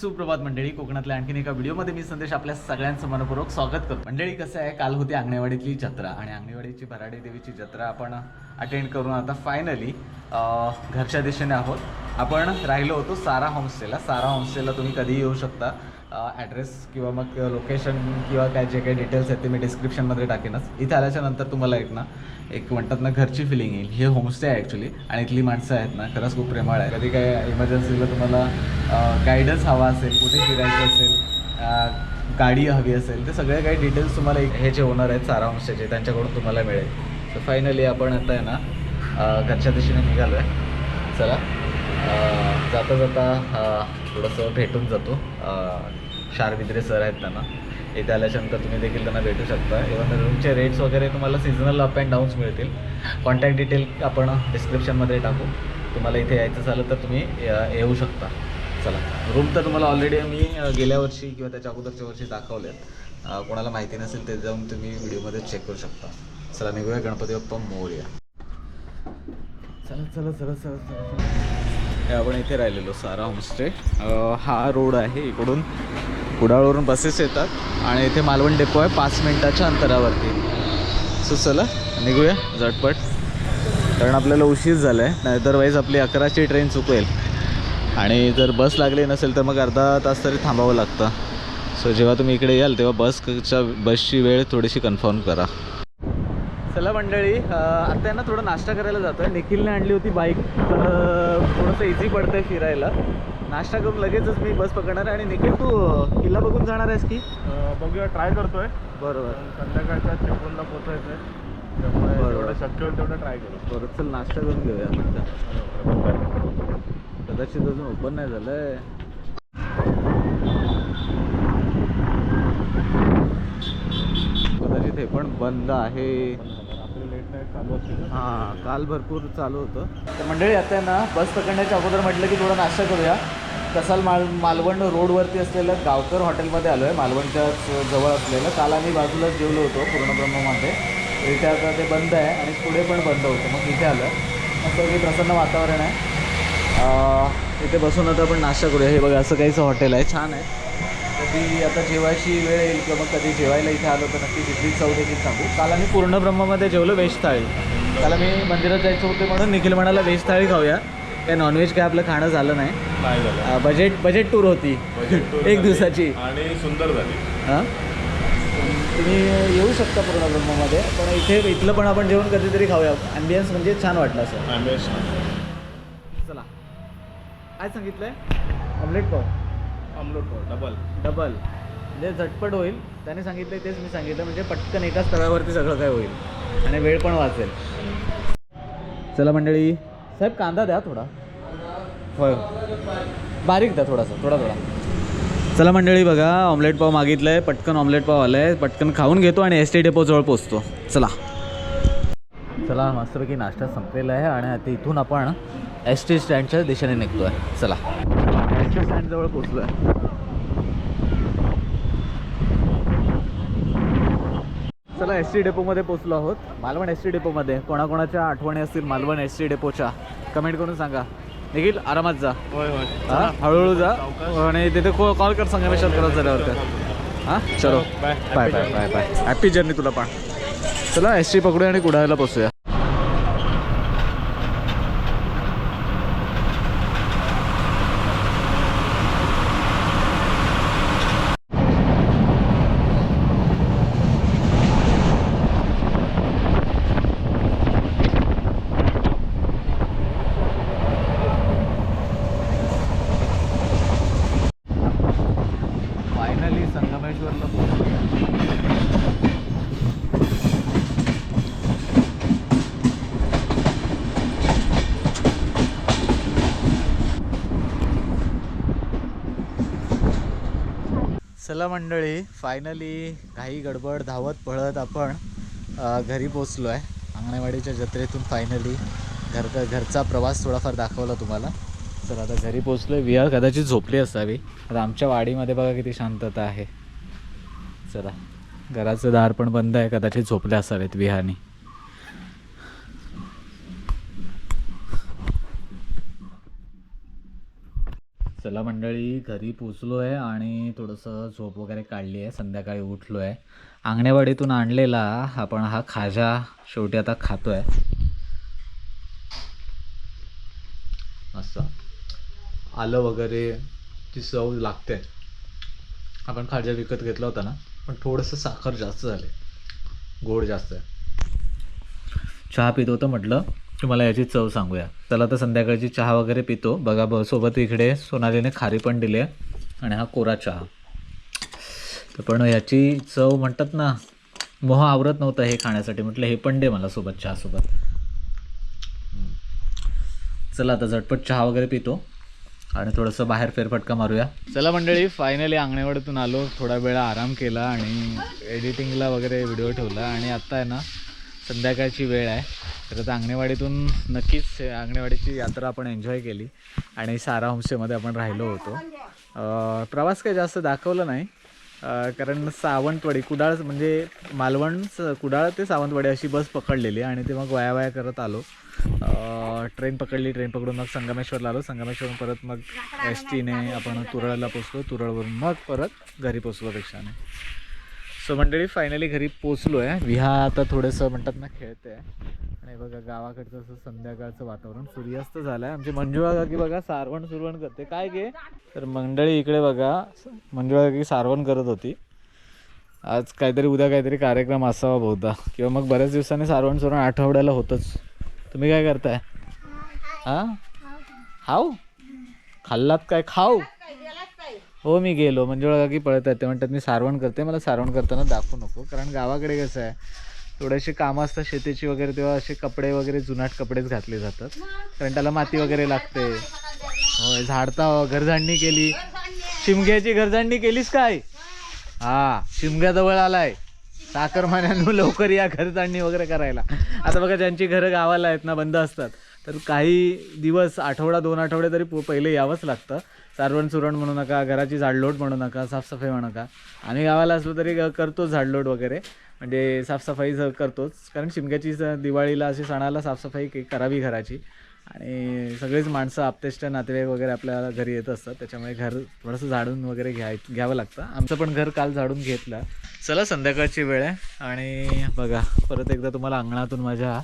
सुप्रभात मंडळी. कोकणातल्या आणखीन एका व्हिडिओमध्ये मी संदेश आपल्या सगळ्यांचं मनपूर्वक स्वागत करतो. मंडळी कसं आहे? काल होती आंगणेवाडीतली जत्रा आणि आंगणेवाडीची भराडी देवीची जत्रा आपण अटेंड करून आता फायनली घरच्या दिशेने आहोत. आपण राहिलो होतो सारा होमस्टेला. सारा होमस्टेला तुम्ही कधीही येऊ शकता. ॲड्रेस किंवा मग लोकेशन किंवा काय जे काही डिटेल्स आहेत ते मी डिस्क्रिप्शनमध्ये टाकेनच. इथे आल्याच्यानंतर तुम्हाला एक ना एक म्हणतात ना घरची फिलिंग येईल. हे होमस्टे आहे ॲक्च्युली आणि इथली माणसं आहेत ना खरंच खूप प्रेमळ आहे कधी काय इमर्जन्सीला तुम्हाला गायडन्स हवा असेल कुठे फिरायचं असेल गाडी हवी असेल ते सगळे काही डिटेल्स तुम्हाला एक- हे जे ओनर आहेत सारा होमस्टेचे त्यांच्याकडून तुम्हाला मिळेल. तर फायनली आपण आता आहे ना घरच्या दिशेने निघालो आहे चला जाता जाता थोडंसं भेटून जातो. शारविद्रे सर आहेत त्यांना. इथे आल्याच्यानंतर तुम्ही देखील त्यांना भेटू शकता. इव्हन रूमचे रेट्स वगैरे तुम्हाला सीझनल अप अँड डाऊन्स मिळतील. कॉन्टॅक्ट डिटेल आपण डिस्क्रिप्शनमध्ये टाकू. तुम्हाला इथे यायचं झालं तर तुम्ही येऊ शकता. चला. रूम तर तुम्हाला ऑलरेडी मी गेल्या वर्षी किंवा त्याच्या अगोदरच्या वर्षी दाखवलेत. कोणाला माहिती नसेल ते जाऊन तुम्ही व्हिडिओमध्ये चेक करू शकता. चला निघूया. गणपती बाप्पा मोरया. चला चला चला चला चला. आपण इथे राहिलेलो सारा होमस्टे हा रोड आहे इकडून कुडाळवरून बसेस येतात आणि इथे मालवण डेपो आहे पाच मिनटाच्या अंतरावरती. सो चला निघूया झटपट. कारण आपल्याला उशीर झाला आहे नाही अदरवाईज आपली अकराची ट्रेन चुकवेल आणि जर बस लागली नसेल तर मग अर्धा तास तरी थांबावं लागतं. सो जेव्हा तुम्ही इकडे याल तेव्हा बसच्या बसची वेळ थोडीशी कन्फर्म करा. चला मंडळी आता आहे ना थोडं नाश्ता करायला जातो आहे निखिलने आणली होती बाईक तर थोडंसं इझी पडतंय फिरायला. नाश्ता करून लगेचच मी बस पकडणार आहे. आणि निखिल तू किल्ला बघून जाणार आहेस की? बघूया ट्राय करतोय. बरोबर. संध्याकाळच्या चिपळूणला पोचायचंय त्यामुळे बरोबर. शक्य होईल तेवढं ट्राय करू. बरं चल नाश्ता करून घेऊया म्हणता कदाचित अजून ओपन नाही झालंय. कदाचित हे पण बंद आहे. हां काल भरपूर चालू होतं. तर मंडळी आता ना बस पकडण्याच्या अगोदर म्हटलं की थोडा नाश्ता करूया. कसाल माल मालवण रोडवरती असलेलं गावकर हॉटेलमध्ये आलो आहे मालवणच्याच जवळ असलेलं. काल आम्ही बाजूलाच जेवलो होतो पूर्णब्रह्ममध्ये इथे आता ते बंद आहे आणि पुढे पण बंद होतं. मग इथे आलं मस्त की प्रसन्न वातावरण आहे. इथे बसून आता आपण नाश्ता करूया. हे बघा असं काहीचं हॉटेल आहे. छान आहे. कधी आता जेवायची वेळ येईल किंवा मग कधी जेवायला इथे आलो तर नक्की तिथलीच चव देखील सांगू. काल आम्ही पूर्ण ब्रह्मामध्ये जेवलो व्हेज थाळी काल आम्ही मंदिरात जायचं होते म्हणून निखिल म्हणाला व्हेज थाळी खाऊया. काय नॉनव्हेज काय आपलं खाणं झालं नाही. बजेट बजेट टूर होती. एक दिवसाची. आणि सुंदर झाली. हां? तुम्ही येऊ शकता पूर्ण ब्रह्मामध्ये पण इथे इथलं पण आपण जेवण कधीतरी खाऊया. ॲम्बियन्स म्हणजे छान वाटलं असं. चला. काय सांगितलंय? ऑमलेट पाव. अमलोट डबल डबल म्हणजे झटपट होईल त्याने सांगितलं तेच मी सांगितलं म्हणजे पटकन एकाच तव्यावरती सगळं काय होईल. आणि वेळ पण वाचेल. चला मंडळी. साहेब कांदा द्या थोडा. होय. बारीक द्या थोडासा थोडा थोडा. चला मंडळी बघा ऑमलेट पाव मागितलं आहे पटकन ऑमलेट पाव आलं आहे पटकन खाऊन घेतो आणि एस टी डेपोजवळ पोचतो. चला. चला मस्तपैकी नाश्ता संपलेला आहे आणि आता इथून आपण एस टी स्टँडच्या दिशेने निघतो आहे चला. टी स्टँडजवळ पोचलो आहे चला एस टी डेपोमध्ये पोचलो आहोत. मालवण एस टी डेपोमध्ये कोणाकोणाच्या आठवणी असतील मालवण एस टी डेपोच्या कमेंट करून सांगा. निखिल आरामात जा. होय होय. हा? हळूहळू जा. आणि तिथे कॉल कर संगमेश्वर करत झाल्यावर हां? चलो. Bye bye bye bye bye happy journey तुला पण. चला एस टी पकडूया आणि कुडाळला पोचूया फायनली संगमेश्वरला पोहोचलो चला मंडळी फायनली काही गडबड धावत पळत आपण घरी पोचलो आहे अंगणवाडीच्या जत्रेतून फायनली घर घरचा प्रवास थोडाफार दाखवला तुम्हाला. चला आता घरी पोचलो आहे विहार कदाचित झोपली असावी. आता आमच्या वाडीमध्ये बघा किती शांतता आहे. चला. घराचं दार पण बंद आहे कदाचित झोपले असावेत विहानी चला मंडळी घरी पोचलो आहे आणि थोडंसं झोप वगैरे काढली आहे संध्याकाळी उठलो आहे आंगणेवाडीतून आणलेला आपण हा खाजा शेवटी आता खातो आहे असं. आलं वगैरे ती चव लागते. आपण खाजा विकत घेतला होता ना पण थोडंसं साखर जास्त झाले. गोड जास्त आहे. चहा पितो तर म्हटलं. तुम्हाला याची चव सांगूया. चला तर संध्याकाळची चहा वगैरे पितो. बघा ब सोबत इकडे सोनालीने खारी पण दिली आहे आणि हा कोरा चहा. तर पण याची चव म्हणतात ना मोह आवरत नव्हता हे खाण्यासाठी. म्हटलं हे पण दे मला सोबत चहासोबत. चला आता झटपट चहा वगैरे पितो आणि थोडंसं बाहेर फेरफटका मारूया. चला मंडळी फायनली आंगणेवाडीतून आलो. थोडा वेळ आराम केला आणि एडिटिंगला वगैरे व्हिडिओ ठेवला. आणि आत्ता आहे ना संध्याकाळची वेळ आहे. तर आता अंगणेवाडीतून नक्कीच अंगणेवाडीची यात्रा आपण एन्जॉय केली आणि सारा होमस्टेमध्ये आपण राहिलो होतो. प्रवास काही जास्त दाखवला नाही. कारण सावंतवाडी कुडाळ म्हणजे मालवण स- कुडाळ ते सावंतवाडी अशी बस पकडलेली आणि ते मग वाया वाया करत आलो. ट्रेन पकडली ट्रेन पकडून मग संगमेश्वरला आलो. संगमेश्वरून परत मग एस टीने आपण तुरळला पोचलो तुरळवरून मग परत घरी पोचलो रिक्षाने सो मंडळी फायनली घरी पोचलो आहे विहा आता थोडंसं म्हणतात ना खेळते आहे आणि बघा गावाकडचं असं संध्याकाळचं वातावरण. सूर्यास्त झालं आहे आमची मंजुळा काकी बघा सारवण सुरवण करते. काय गे? तर मंडळी इकडे बघा मंजुळा काकी सारवण करत होती. आज काहीतरी उद्या काहीतरी कार्यक्रम असावा बहुधा. किंवा मग बऱ्याच दिवसांनी सारवण सुरवण आठवड्याला होतंच. तुम्ही काय करताय? हा? खाऊ खाल्लात काय? खाऊ? हो मी गेलो. म्हणजे मंजुळा की पळत आहेत. ते म्हणतात मी सारवण करते मला सारवण करताना दाखवू नको. कारण गावाकडे कसं आहे थोडेसे कामं असतात. शेतीची वगैरे तेव्हा असे कपडे वगैरे जुनाट कपडेच घातले जातात. कारण त्याला माती वगैरे लागते. होय झाडता हो, घरझाडणी केली. शिमग्याची घरझाडणी केलीस काय? हा शिमग्याजवळ आलाय. साखरमान्यांनो लवकर या घरझांडणी वगैरे करायला. आता बघा ज्यांची घरं गावाला आहेत ना बंद असतात. तर काही दिवस आठवडा दोन आठवडे तरी पु- पहिले यावंच लागतं. सारवण सुरण म्हणू नका घराची झाडलोट म्हणू नका साफसफाई म्हणू नका. आम्ही गावाला असलो तरी ग- करतोच झाडलोट वगैरे. म्हणजे साफसफाई करतोच. कारण शिमग्याची स- दिवाळीला अशी सणाला साफसफाई करावी घराची. आणि सगळेच माणसं आपतेष्ट नातेवाईक वगैरे आपल्याला घरी येत असतात. त्याच्यामुळे घर थोडंसं झाडून वगैरे घ्याय घ्यावं लागतं. आमचं पण घर काल झाडून घेतलं. चला संध्याकाळची वेळ आहे. आणि बघा परत एकदा तुम्हाला अंगणातून माझ्या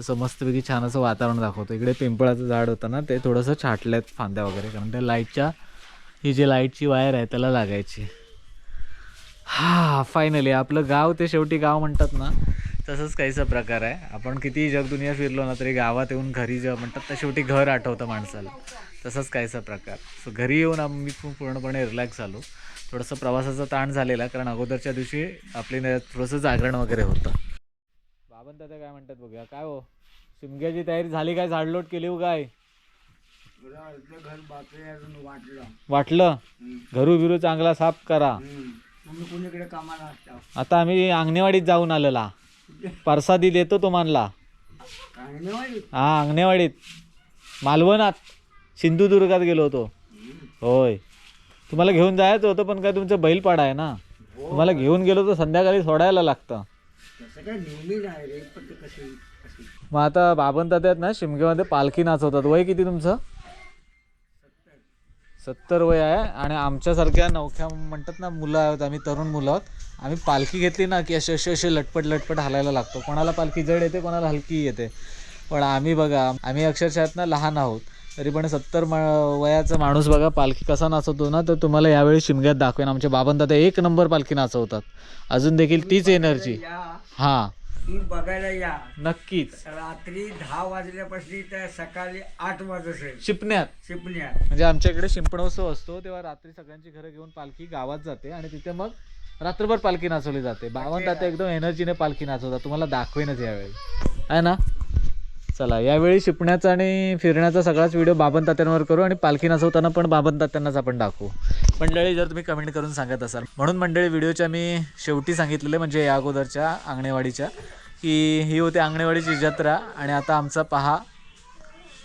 असं मस्तपैकी छान असं वातावरण दाखवतो. इकडे पिंपळाचं झाड होतं ना ते थोडंसं छाटलेत फांद्या वगैरे कारण त्या लाईटच्या ही जी लाईटची वायर आहे त्याला लागायची. हा फायनली आपलं गाव ते शेवटी गाव म्हणतात ना तसंच काहीसा प्रकार आहे. आपण कितीही जगदुनिया फिरलो ना तरी गावात येऊन घरी जेव्हा म्हणतात तर शेवटी घर आठवतं माणसाला. तसंच काहीसा प्रकार. सो घरी येऊन आम्ही पूर्णपणे रिलॅक्स झालो. थोडंसं प्रवासाचा ताण झालेला कारण अगोदरच्या दिवशी आपली न- थोडंसं जागरण वगैरे होतं. बाबन दादा काय म्हणतात बघूया. काय हो? शिमग्याची तयारी झाली काय? झाडलोट केली हो काय? वाटलं. घरू बिरू चांगला साफ करा. कोणीकडे कामाला आता आम्ही अंगणेवाडीत जाऊन आलेला. परसादी देतो तुम्हाला. कांगणेवाडी हा अंगणेवाडीत. मालवणात. सिंधुदुर्गात गेलो होतो. होय. तुम्हाला घेऊन जायचं होतं पण काय तुमचं बैलपाडा आहे ना? तुम्हाला घेऊन गेलो तर संध्याकाळी सोडायला लागतं. तसं काय नेहमी नाही रे पण ते कसे कसे? मग आता बाबन तात्यात ना शिमग्यामध्ये पालखी नाचवतात. वय किती तुमचं? सत्तर वय आहे आणि आमच्यासारख्या नवख्या म्हणतात ना मुलं आहोत. आम्ही तरुण मुलं आहोत. आम्ही पालखी घेतली ना की असे असे असे लटपट लटपट हालायला लागतो. कोणाला पालखी जड येते कोणाला हलकी येते. पण आम्ही बघा आम्ही अक्षरशः ना लहान आहोत. तरी पण सत्तर मा वयाचा माणूस बघा पालखी कसा नाचवतो ना तर तुम्हाला यावेळी शिमग्यात दाखवेन. आमचे बाबन दादा एक नंबर पालखी नाचवतात. अजून देखील तीच एनर्जी हां. तुम्ही बघायला या. नक्कीच. रात्री दहा वाजल्यापासून तर सकाळी आठ वाजेपर्यंत शिपण्यात. शिपण्यात. म्हणजे आमच्या इकडे शिंपणोत्सव असतो तेव्हा रात्री सगळ्यांची घरं घेऊन पालखी गावात जाते आणि तिथे मग रात्रभर पालखी नाचवली जाते. बावन ताते एकदम एनर्जीने पालखी नाचवतात. तुम्हाला दाखवेनच यावेळी. आहे ना? चला यावेळी शिपण्याचा आणि फिरण्याचा सगळाच व्हिडिओ बाबन तात्यांवर करू आणि पालखी नाचवताना पण बाबन तात्यांनाच आपण दाखवू. मंडळी जर तुम्ही कमेंट करून सांगत असाल. म्हणून मंडळी व्हिडिओच्या मी शेवटी सांगितलेले म्हणजे या अगोदरच्या अंगणेवाडीच्या की ही होती अंगणेवाडीची जत्रा आणि आता आमचा पहा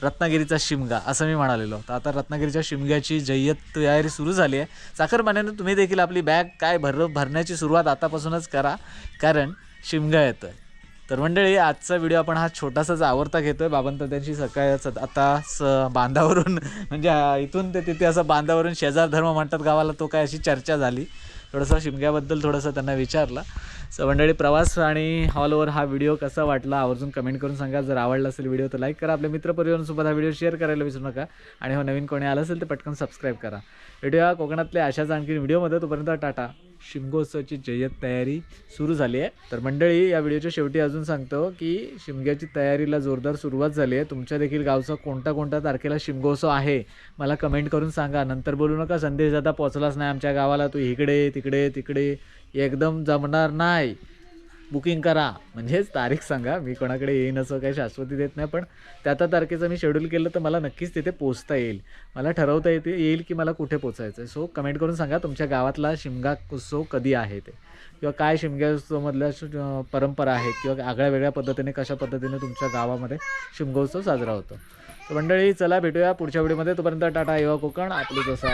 रत्नागिरीचा शिमगा असं मी म्हणालेलो. तर आता रत्नागिरीच्या शिमग्याची जय्यत तयारी सुरू झाली आहे. साखरमान्यानं तुम्ही देखील आपली बॅग काय भर भरण्याची सुरुवात आतापासूनच करा कारण शिमगा येतं आहे तर मंडळी आजचा व्हिडिओ आपण हा छोटासाच आवडता घेतोय. बाबांत त्यांची सकाळच आता स बांधावरून म्हणजे इथून ते तिथे असं बांधावरून शेजार धर्म म्हणतात गावाला तो काय अशी चर्चा झाली. थोडंसं शिमग्याबद्दल थोडंसं त्यांना विचारलं. सो मंडळी प्रवास आणि हॉलवर हा व्हिडिओ कसा वाटला आवर्जून कमेंट करून सांगा. जर आवडला असेल व्हिडिओ तर लाईक करा. आपल्या मित्रपरिवारांसोबत हा व्हिडिओ शेअर करायला विसरू नका. आणि हो नवीन कोणी आला असेल तर पटकन सबस्क्राईब करा. व्हिडिओ कोकणातल्या अशाच आणखी व्हिडिओमध्ये. तोपर्यंत टाटा. शिमगोत्सवाची जय्यत तयारी सुरू झाली आहे. तर मंडळी या व्हिडिओच्या शेवटी अजून सांगतो की शिमग्याची तयारीला जोरदार सुरुवात झाली आहे. तुमच्या देखील गावचा कोणता कोणत्या तारखेला शिमगोत्सव आहे मला कमेंट करून सांगा. नंतर बोलू नका. संदेश दादा पोचलाच नाही आमच्या गावाला. तू इकडे तिकडे तिकडे. एकदम जमणार नाही. बुकिंग करा. म्हणजेच तारीख सांगा. मी कोणाकडे येईन असं काही शाश्वती देत नाही पण त्या त्या तारखेचं मी शेड्यूल केलं तर मला नक्कीच तिथे पोचता येईल. मला ठरवता येते येईल की मला कुठे पोचायचं आहे सो कमेंट करून सांगा तुमच्या गावातला शिमगा उत्सव कधी आहे ते? किंवा काय शिमगा उत्सवमधल्या परंपरा आहेत किंवा आगळ्या वेगळ्या पद्धतीने कशा पद्धतीने तुमच्या गावामध्ये शिमगोत्सव साजरा होतो? तर मंडळी चला भेटूया पुढच्या व्हिडिओमध्ये तोपर्यंत टाटा युवा कोकण. आपली जसं